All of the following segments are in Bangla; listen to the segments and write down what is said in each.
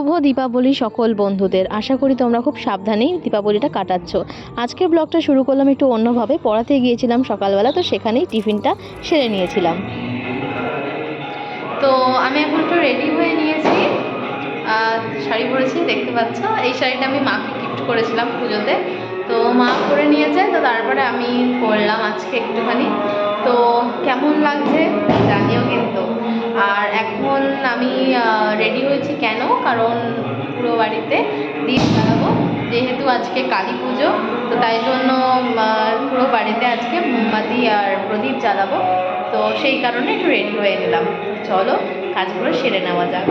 শুভ দীপাবলি সকল বন্ধুদের। আশা করি তোমরা খুব সাবধানেই দীপাবলিটা কাটাচ্ছ। আজকের ব্লগটা শুরু করলাম একটু অন্যভাবে। পড়াতে গিয়েছিলাম সকালবেলা, তো সেখানেই টিফিনটা সেরে নিয়েছিলাম। তো আমি এখন একটু রেডি হয়ে নিয়েছি। শাড়ি পরেছি, দেখতে পাচ্ছ? এই শাড়িটা আমি মাকে গিফট করেছিলাম পুজোতে। তো মা পরে নিয়েছে, তো তারপরে আমি পরলাম আজকে একটুখানি। তো কেমন লাগছে? জানিও কিন্তু। আর এখন আমি রেডি হয়েছি কেন? কারণ পুরো বাড়িতে দীপ জ্বালাবো। যেহেতু আজকে কালী পুজো, তো তাই জন্য পুরো বাড়িতে আজকে মোমবাতি আর প্রদীপ জ্বালাবো। তো সেই কারণে একটু রেডি হয়ে নিলাম। চলো, কাজগুলো সেরে নেওয়া যাক।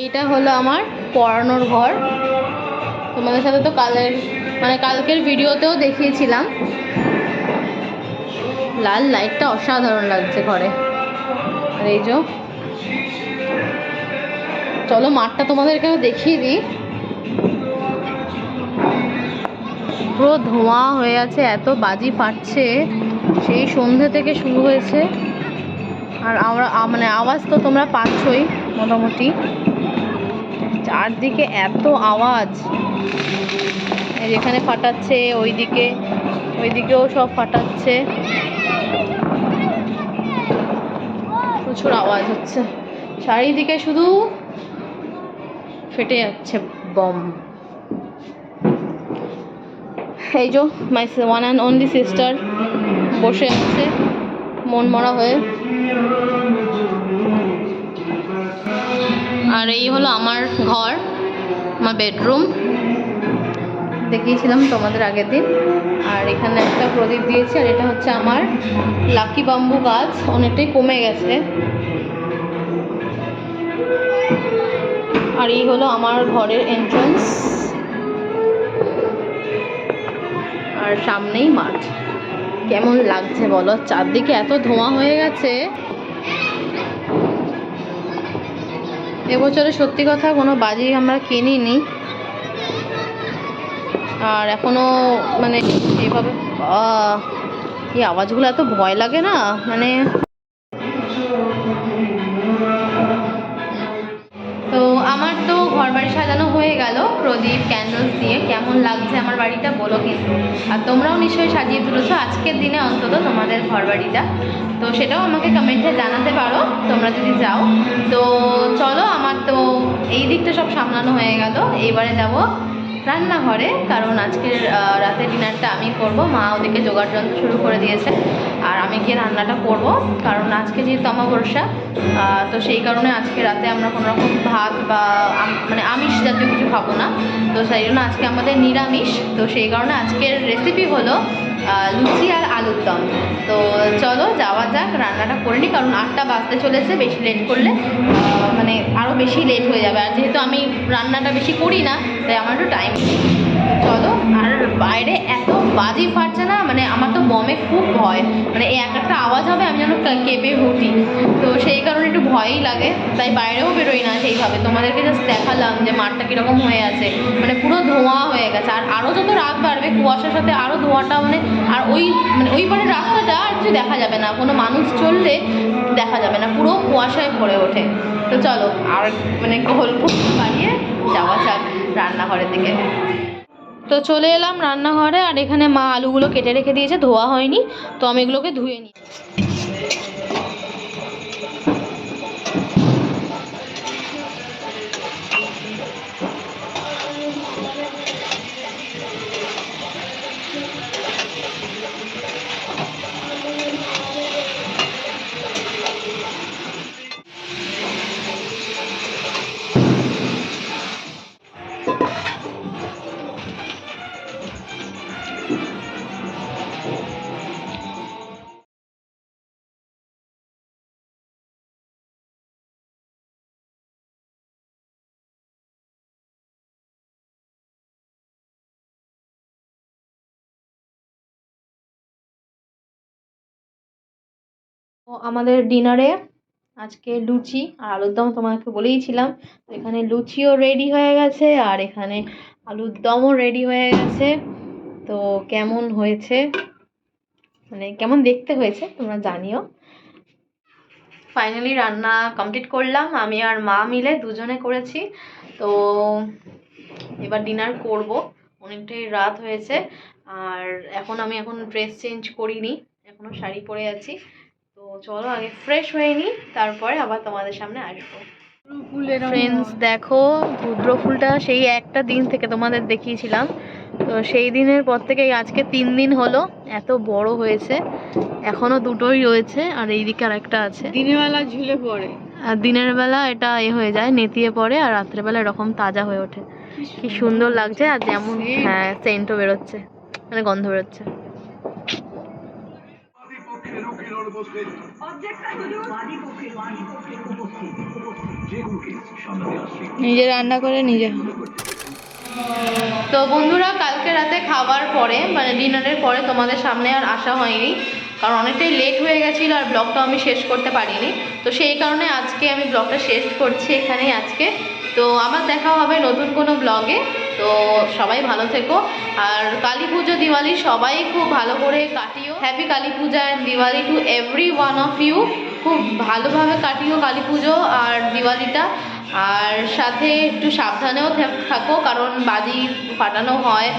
এইটা হলো আমার পড়ানোর ঘর। তোমাদের সাথে তো কালের মানে কালকের ভিডিওতেও দেখিয়েছিলাম। লাল লাইটটা অসাধারণ লাগছে ঘরে। আর এই যে চলো মাঠটা তোমাদেরকে দেখিয়ে দিই। পুরো ধোঁয়া হয়ে আছে, এত বাজি ফাটছে। সেই সন্ধে থেকে শুরু হয়েছে। আর আমরা মানে আওয়াজ তো তোমরা পাচ্ছই, মোটামুটি। চারদিকে এত আওয়াজ। যেখানে ফাটাচ্ছে, ওইদিকে, ওইদিকেও সব ফাটাচ্ছে। প্রচুর আওয়াজ হচ্ছে। চারিদিকে শুধু ফেটে যাচ্ছে বম এই যে my one and only sister বসে আছে, মন মরা হয়ে। আর এই হলো আমার ঘর, আমার বেডরুম দেখিয়েছিলাম তোমাদের আগের দিন। আর এখানে একটা প্রদীপ দিয়েছি, আর এটা হচ্ছে আমার লাকি বাম্বু গাছ, অনেকটাই কমে গেছে। আর এই হলো আমার ঘরের এন্ট্রান্স আর সামনেই মাঠ। কেমন লাগছে বলো? চারদিকে এত ধোঁয়া হয়ে গেছে। এবছরে সত্যি কথা কোনো বাজি আমরা কিনিনি। আর এখনও মানে এভাবে এই আওয়াজগুলো এত ভয় লাগে না? মানে প্রদীপ ক্যান্ডেলস দিয়ে কেমন লাগছে আমার বাড়িটা বলো কিন্তু। আর তোমরাও নিশ্চয়ই সাজিয়ে তুলেছো। আজকের দিনে অন্তত তোমাদের ঘর বাড়িটা। তো সেটাও আমাকে কমেন্টে জানাতে পারো, তোমরা যদি যাও তো চলো, আমার তো এই দিকটা সব সামলানো হয়ে গেল। এইবারে যাব রান্নাঘরে, কারণ আজকের রাতে ডিনারটা আমি করব। মা ওদিকে জোগাড় যন্ত্র শুরু করে দিয়েছে। আর আমি গিয়ে রান্নাটা করব, কারণ আজকে যেহেতু অমাবস্যা তো সেই কারণে আজকে রাতে আমরা কোনো রকম ভাত বা মানে আমিষ জাতীয় কিছু খাব না। তো সেই জন্য আজকে আমাদের নিরামিষ। তো সেই কারণে আজকের রেসিপি হলো লুচি আর আলুর দম। তো চলো যাওয়া যাক, রান্নাটা করে নিই কারণ আটটা বাজতে চলেছে, বেশি লেট করলে মানে আরও বেশি লেট হয়ে যাবে। আর যেহেতু আমি রান্নাটা বেশি করি না তাই আমার একটু টাইম চলো, আর বাইরে এত বাজি ফাটছে না মানে আমার তো বমে খুব ভয়। মানে এই এক একটা আওয়াজ হবে, আমি যেন কেঁপে উঠি। তো সেই কারণে একটু ভয়ই লাগে, তাই বাইরেও বেরোই না সেইভাবে। তোমাদেরকে জাস্ট দেখালাম যে মাঠটা কীরকম হয়ে আছে। মানে পুরো ধোঁয়া হয়ে গেছে। আর আরও যত রাত বাড়বে, কুয়াশার সাথে আরও ধোঁয়াটা মানে আর ওই মানে ওই পারের রাস্তাটা আর কিছু দেখা যাবে না। কোনো মানুষ চললে দেখা যাবে না। পুরো কুয়াশায় ভরে ওঠে। তো চলো, আর মানে গল্প বাড়িয়ে যাওয়া যাক। রান্নাঘরের দিকে। তো চলে এলাম রান্নাঘরে, আর এখানে মা আলুগুলো কেটে রেখে দিয়েছে, ধোয়া হয়নি, তো আমি এগুলোকে ধুয়ে নিই তো আমাদের ডিনারে আজকে লুচি আর আলুর দম তোমাকে বলেইছিলাম। এখানে লুচিও রেডি হয়ে গেছে আর এখানে আলুর দমও রেডি হয়ে গেছে। তো কেমন হয়েছে? মানে কেমন দেখতে হয়েছে তোমরা জানিও। ফাইনালি রান্না কমপ্লিট করলাম। আমি আর মা মিলে দুজনে করেছি। তো এবার ডিনার করব। অনেকটাই রাত হয়েছে। আর এখন আমি এখন ড্রেস চেঞ্জ করিনি। এখনও শাড়ি পরে আছি। চলো আগে ফ্রেশ হয়ে নিই তারপরে আবার তোমাদের সামনে আসব। ফ্রেন্ডস দেখো রুদ্র ফুলটা সেই একটা দিন থেকে তোমাদের দেখিয়েছিলাম। তো সেই দিনের পর থেকে আজকে তিন দিন হলো এত বড় হয়েছে। এখনও দুটোই রয়েছে আর এইদিকে আর একটা আছে। দিনের বেলা ঝুলে পড়ে। আর দিনের বেলা এটা এ হয়ে যায় নেতিয়ে পড়ে আর রাত্রেবেলা এরকম তাজা হয়ে ওঠে। কি সুন্দর লাগছে। আর যেমন. হ্যাঁ সেন্টও বেরোচ্ছে মানে গন্ধ বেরোচ্ছে। নিজে রান্না করে নিজে। তো বন্ধুরা কালকে রাতে খাবার পরে মানে ডিনারের পরে তোমাদের সামনে আর আসা হয়নি কারণ অনেকটাই লেট হয়ে গেছিল আর ব্লগটা আমি শেষ করতে পারিনি। তো সেই কারণে আজকে আমি ব্লগটা শেষ করছি এখানেই আজকে। তো আবার দেখা হবে নতুন কোনো ব্লগে তো সবাই ভালো থেকো। আর কালী পুজো, দিওয়ালি সবাই খুব ভালো করে কাটিও। Happy Kali Puja and Diwali to every one of you খুব ভালোভাবে কাটিও কালী পুজো আর দিওয়ালিটা। আর সাথে একটু সাবধানেও থাক- কারণ বাজি ফাটানো হয়।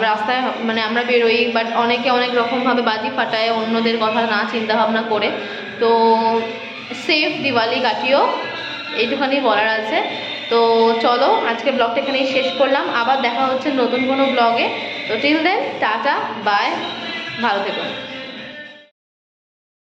রাস্তায় মানে আমরা বেরোই বাট অনেকে অনেক রকমভাবে বাজি ফাটায়, অন্যদের কথা না চিন্তা ভাবনা করে। তো সেফ দিওয়ালি কাটিও। এইটুখানি বলার আছে। তো চলো, আজকে ব্লগটা এখানেই শেষ করলাম। আবার দেখা হচ্ছে নতুন কোনো ব্লগে তো টিল দেন টাটা বাই ভালো থেকো।